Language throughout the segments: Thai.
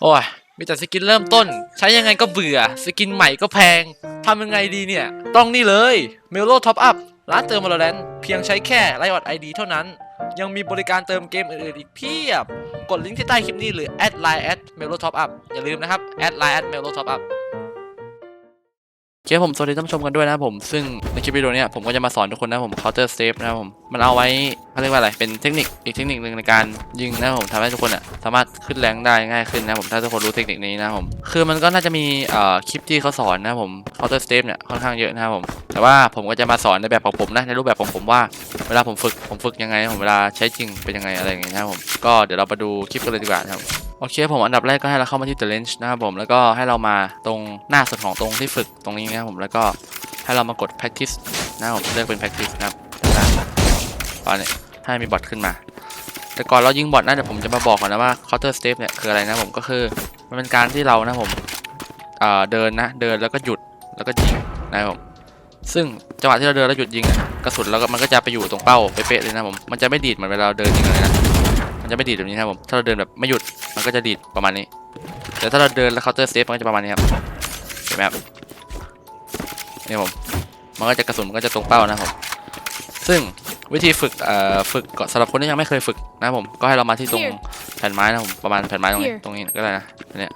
โอ้ยมีแต่สกินเริ่มต้น ใช้ยังไงก็เบื่อ สกินใหม่ก็แพงทำยังไงดีเนี่ย ต้องนี่เลยเมลโลท็อปอัพร้านเติมวอลเลนเพียงใช้แค่ไลออดไอดีเท่านั้น ยังมีบริการเติมเกมอื่นๆอีกเพียบ กดลิงก์ที่ใต้คลิปนี้หรือแอดไลน์แอดเมลโลท็อปอัพอย่าลืมนะครับแอดไลน์แอดเมลโลท็อปอัพ เคผมสวัสดีท่านผู้ชมกันด้วยนะครับผมซึ่งในคลิปวิดีโอเนี้ยผมก็จะมาสอนทุกคนนะผม counter save นะครับผมมันเอาไว้เขาเรียกว่าอะไรเป็นเทคนิคอีกเทคนิคหนึ่งในการยิงนะครับผมทำให้ทุกคนอะสามารถขึ้นแรงได้ง่ายขึ้นนะผมถ้าทุกคนรู้เทคนิคนี้นะผมคือมันก็น่าจะมีเอ่อคลิปที่เขาสอนนะผม counter save เนี่ยค่อนข้างเยอะนะครับผมแต่ว่าผมก็จะมาสอนในแบบของผมนะในรูปแบบของผมว่า เวลาผมฝึกผมฝึกยังไงผมเวลาใช้จริงเป็นยังไงอะไรอย่างเงี้ยนะครับผมก็เดี๋ยวเรามาดูคลิปกันเลยดีกว่านะครับ โอเคผมอันดับแรกก็ให้เราเข้ามาที่ The Range นะครับผมแล้วก็ให้เรามาตรงหน้าสุดของตรงที่ฝึกตรงนี้นะครับผมแล้วก็ให้เรามากด practice นะครับผมเลือกเป็น practice นะครับตอนนี้ให้มีบอทขึ้นมา แต่ก่อนเรายิงบอทนะเดี๋ยวผมจะมาบอกก่อนนะว่า counter step เนี่ยคืออะไรนะผมก็คือมันเป็นการที่เรานะผมเเดินนะเดินแล้วก็หยุดแล้วก็ยิงนะครับผมซึ่งจังหวะที่เราเดินแล้วหยุดยิงอะกระสุนเราก็มันก็จะไปอยู่ตรงเป้าเป๊ะเลยนะผมมันจะไม่ดีดเหมือนเวลาเราเดินยิงเลยนะ มันจะไม่ดีดแบบนี้นะครับผมถ้าเราเดินแบบไม่หยุดมันก็จะดีดประมาณนี้ แต่ถ้าเราเดินแล้วเคาน์เตอร์เซฟมันก็จะประมาณนี้ครับเห็นไหมครับนี่ผมมันก็จะกระสุนมันก็จะตรงเป้านะครับผมซึ่งวิธีฝึกเอ่อฝึกก่อนสำหรับคนที่ยังไม่เคยฝึกนะครับผมก็ให้เรามาที่ตรง Here แผ่นไม้นะครับผมประมาณแผ่นไม้ตรงนี้ Here ตรงนี้ก็ได้นะอันเนี้ย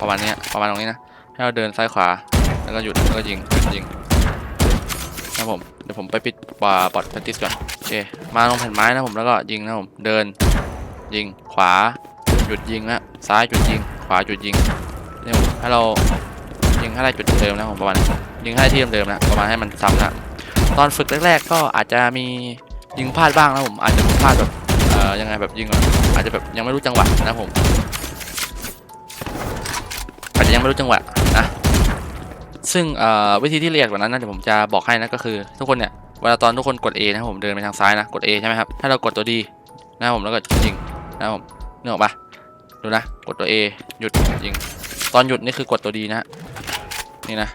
ประมาณเนี้ยประมาณตรงนี้นะให้เราเดินซ้ายขวาแล้วก็หยุดแล้วก็ยิงหยุดยิงนะครับผมเดี๋ยวผมไปปิดบาร์บอดแพติสก่อนโอเคมาลงแผ่นไม้นะครับผมแล้วก็ยิงนะครับผมเดิน ยิง ขวา หยุดยิงนะซ้ายหยุดยิง ขวาหยุดยิงนี่ผมให้เรายิงให้ได้จุดเดิมนะผมประมาณยิงให้ที่เดิมนะประมาณให้มันซ้ำนะตอนฝึกแรกๆก็อาจจะมียิงพลาดบ้างนะผมอาจจะพลาดแบบเอ่อยังไงแบบยิงอาจจะแบบยังไม่รู้จังหวะนะผมอาจจะยังไม่รู้จังหวะนะซึ่งเอ่อวิธีที่ละเอียดกว่านั้นนะเดี๋ยวผมจะบอกให้นะก็คือ ทุกคนเนี่ยเวลาตอนทุกคนกด A นะผมเดินไปทางซ้ายนะกด A ใช่ไหมครับให้เรากดตัว D นะผมแล้วก็ยิง นะผมนึกออกปะดูนะ กดตัว A หยุดยิง ตอนหยุดนี่คือกดตัว D นะ นี่นะ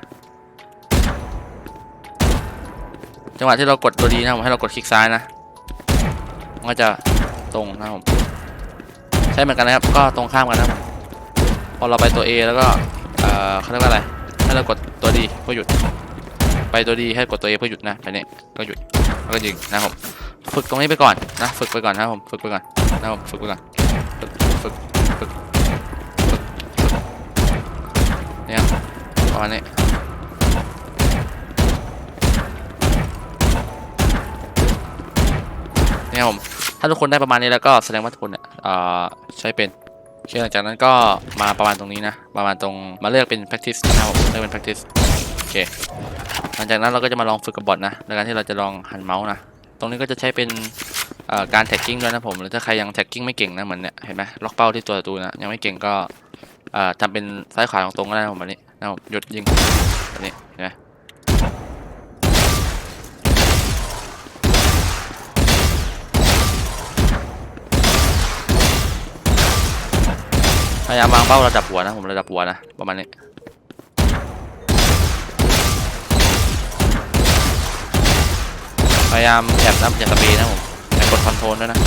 จังหวะที่เรากดตัว D นะผมให้เรากดคลิกซ้ายนะ มันก็จะตรงนะผมใช่เหมือนกันนะครับ ก็ตรงข้ามกันนะพอเราไปตัว A แล้วก็ เอ่อเขาเรียกว่าอะไร ให้เรากดตัว D เพื่อหยุด ไปตัว D ให้กดตัว A เพื่อหยุดนะไปนี่ก็หยุด แล้วก็ยิงนะผม ฝึกตรงนี้ไปก่อนนะ ฝึกไปก่อนนะผม ฝึกไปก่อน นะครับผมฝึกก่อนฝึกฝึกฝึกฝึกฝึกเนี่ยประมาณนี้เนี่ยผมถ้าทุกคนได้ประมาณนี้แล้วก็แสดงว่าทุกคนเนี่ยเอ่อใช้เป็นโอเคหลังจากนั้นก็มาประมาณตรงนี้นะ ประมาณตรงมาเลือกเป็น practice นะครับผมเลือกเป็น practice โอเคหลังจากนั้นเราก็จะมาลองฝึกกับบอทนะในการที่เราจะลองหันเมาส์นะ ตรงนี้ก็จะใช้เป็น การแท็กกิ้งด้วยนะผมหรือถ้าใครยังแท็กกิ้งไม่เก่งนะเหมือนเนี่ยเห็นไหมล็อกเป้าที่ตัวตูนะยังไม่เก่งก็เอ่อทำเป็นซ้ายขวาตรงๆก็ได้นะผมแบบนี้นะผมหยุดยิงแบบนี้เห็นไหมพยายามวางเป้าระดับหัวนะผมระดับหัวนะประมาณนี้พยายามแอบนะอย่าสเปรย์นะผม คอนโทรลด้วยนะ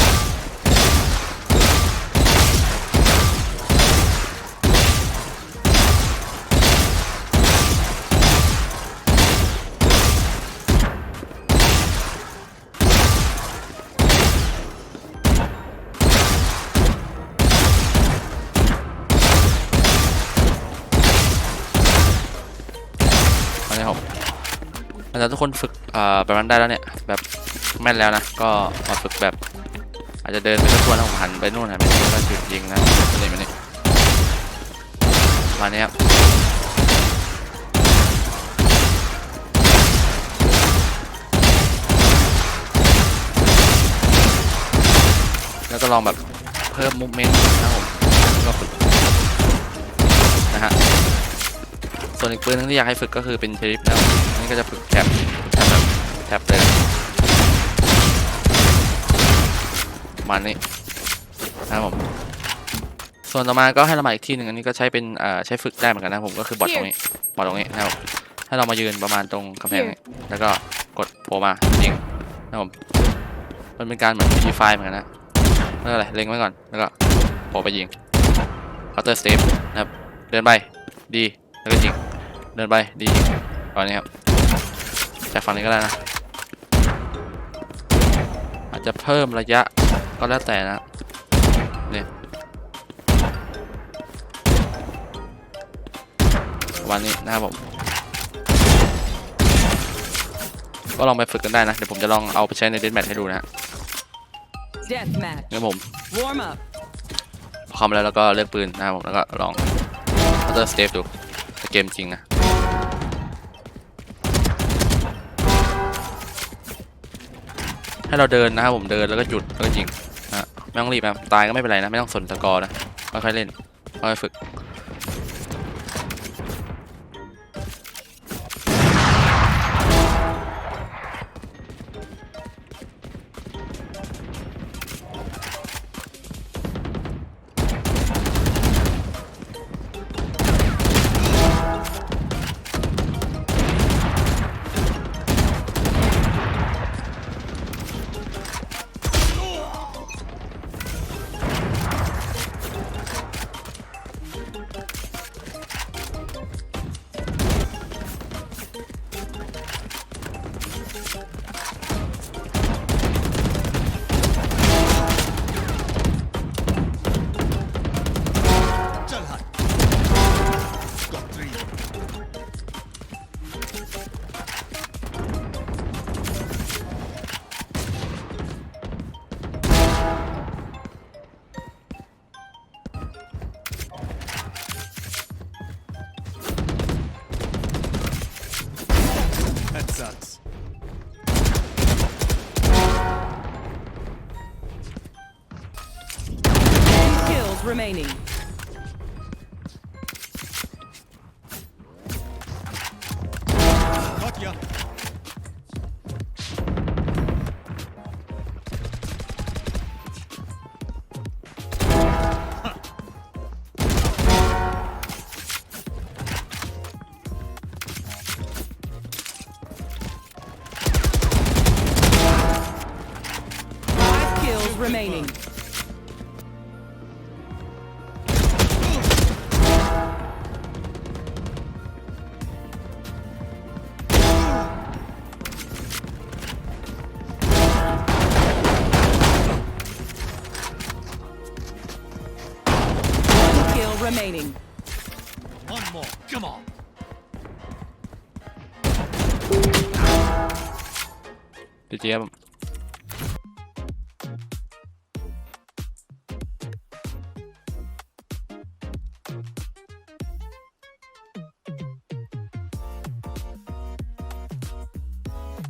อันนี้ผมหลังจากทุกคนฝึกแบบนั้นได้แล้วเนี่ยแบบ แม่นแล้วนะ ก็มาฝึกแบบ อาจจะเดินไปทั่วๆนะผมหันไปนู่นหันไปนี่ก็หยุดยิงนะมานี่มานี่มาณนี้ครับแล้วก็ลองแบบเพิ่มมูเมนต์นะผมล้วก็ฝึกนะฮะส่วนอีกปืนนึงที่อยากให้ฝึกก็คือเป็นเชริฟนะนนี้ก็จะฝึกแท็บแท็บแบบแท็บเลย ประมาณนี้นะครับผมส่วนต่อมาก็ให้เรามาอีกที่หนึ่งอันนี้ก็ใช้เป็นเอ่อใช้ฝึกได้เหมือนกันนะครับผมก็คือบอทตรงนี้บอทตรงนี้นะครับผมให้เรามายืนประมาณตรงกำแพงนี้แล้วก็กดโผล่มายิงนะครับผมมันเป็นการเหมือนฟรีไฟเหมือนกันนะไม่เป็นไรเล็งไว้ก่อนแล้วก็โผล่ไปยิงเคาน์เตอร์สเตปนะครับเดินไปดีแล้วก็ยิงเดินไปดีก่อนนี้ครับจากฝั่งนี้ก็ได้นะ อาจจะเพิ่มระยะก็แล้วแต่นะเนี่ยวันนี้นะครับผม ก็ลองไปฝึกกันได้นะ เดี๋ยวผมจะลองเอาไปใช้ในเดนแมทให้ดูนะฮะ Deathmatch. งั้นผม Warm up. พอเข้ามาแล้วแล้วก็เลือกปืนนะครับผมแล้วก็ลอง counter step ดูแต่เกมจริงนะ ให้เราเดินนะครับผมเดินแล้วก็หยุดแล้วก็ยิงนะไม่ต้องรีบนะตายก็ไม่เป็นไรนะไม่ต้องสนสกอร์นะค่อยๆเล่นค่อยๆฝึก remaining. Got ya. Remaining. Remaining. One more. Come on. ดีเจี๊ยบ